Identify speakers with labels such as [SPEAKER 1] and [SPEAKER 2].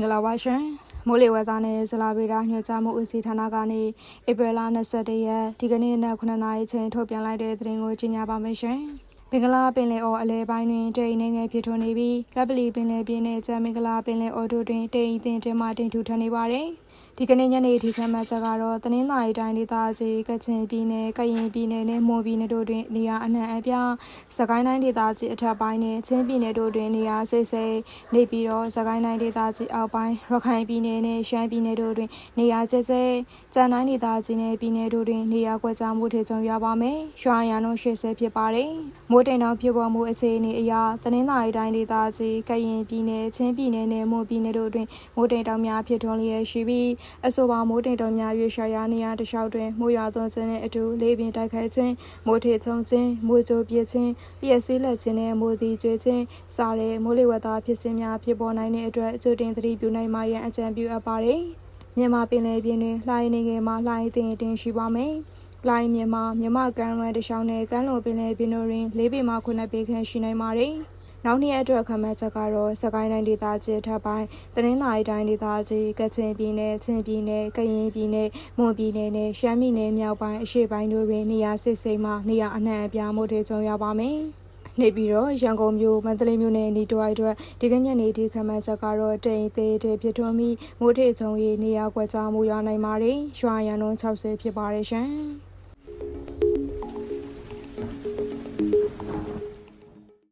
[SPEAKER 1] ္ဂလာပါရှင်မိုးလေဝသနဲ့ဇလာဗေဒညွှန်ကြားမှုဦးစီးဌာနကနေဧပြီလ22ရက်ဒီကနေ့နက်9:00နာရီချိန်ထုတ်ပြန်လိုက်တဲ့သတင်းကိုကြီးညာပါမယ်ရှင်ဘင်္ဂလားပင်လယ်အော်အလဲပိုင်းတွင်တိမ်နေငယ်ဖြစ်ထွန်းနေပြီးကပလီပင်လယ်ပြင်နဲ့ကျန်မင်္ဂလာပင်လယ်အော်တို့တွင်တိမ်အထင်တင်မှတင်ထူထန်နေပါတယ် ဒီကနေ့ညနေထိခန့်မှတ်ချက်ကတော့တနင်္သာရီတိုင်းဒေသကြီးကချင်ပြည်နယ်ကရင်ပြည်နယ်နဲ့မွန်ပြည်နယ်တို့တွင်နေရာအနှံ့အပြားစကိုင်းတိုင်းဒေသကြီးအထက်ပိုင်းနဲ့ချင်းပြည်နယ်တို့တွင်နေရာစိတ်စိတ်နေပြီးတော့စကိုင်းတိုင်းဒေသကြီးအောက်ပိုင်းရခိုင်ပြည်နယ်နဲ့ရှမ်းပြည်နယ်တို့တွင်နေရာကျကျကြံတိုင်းဒေသကြီးနဲ့ပြည်နယ်တို့တွင်နေရာကွက်ကြားမှုထေကြုံရပါမယ်။ရွှာရန်တို့80ဖြစ်ပါတယ်။မိုးတိမ်တောင်ဖြစ်ပေါ်မှုအခြေအနေအရတနင်္သာရီတိုင်းဒေသကြီးကရင်ပြည်နယ်ချင်းပြည်နယ်နဲ့မွန်ပြည်နယ်တို့တွင်မိုးတိမ်တောင်များဖြစ်ထွန်းလျက်ရှိပြီးအဆိုပါမိုးတိမ်တောင်များရွေရှာရနေရာတစ်လျှောက်တွင်မိုးရွာသွန်းခြင်းနဲ့အတူလေးပင်တိုက်ခိုက်ခြင်းမိုးထေချုံခြင်းမိုးကြိုပြည့်ခြင်းလျှက်စီးလက်ခြင်းနဲ့မိုးသီးကျွေးခြင်းစတဲ့မိုးလေဝသဖြစ်စဉ်များဖြစ်ပေါ်နိုင်တဲ့အတွက်အကျိုးတင်သတိပြုနိုင်မှရန်အကြံပြုအပ်ပါတယ်။မြန်မာပင်လယ်ပြင်တွင်လှိုင်းနေငယ်မှာလှိုင်းအထင်အတင်ရှိပါမယ်။ လိုင်းမြန်မာမြမကမ်းရွမ်းတစ်လျှောက်နဲ့ကမ်းလွန်ပင်လယ်ပြင်တို့တွင်၄ပေမှ9ပေခန့်ရှိနိုင်ပါတယ်။နောက်နေ့အတွက်ခန့်မှန်းချက်ကတော့စကိုင်းတိုင်းဒေသကြီးထပ်ပိုင်းတနင်္သာရီတိုင်းဒေသကြီးကချင်ပြည်နယ်ချင်းပြည်နယ်ကရင်ပြည်နယ်မွန်ပြည်နယ်နဲ့ရှမ်းပြည်နယ်မြောက်ပိုင်းအရှေ့ပိုင်းတို့တွင်နေရာစစ်စိမ်မှနေရာအနှံ့အပြားမို့ထေကြုံရပါမယ်။နေပြီးတော့ရန်ကုန်မြို့မန္တလေးမြို့နယ်နေတဝိုက်အတွက်ဒီကညနေဒီခန့်မှန်းချက်ကတော့တိမ်သေးတဲ့ဖြစ်ထွန်းပြီးမိုးထေချုံရီနေရာကွက်ကြားမှုရနိုင်ပါတယ်။ရွှာရန်လုံး60ဖြစ်ပါတယ်ရှင်။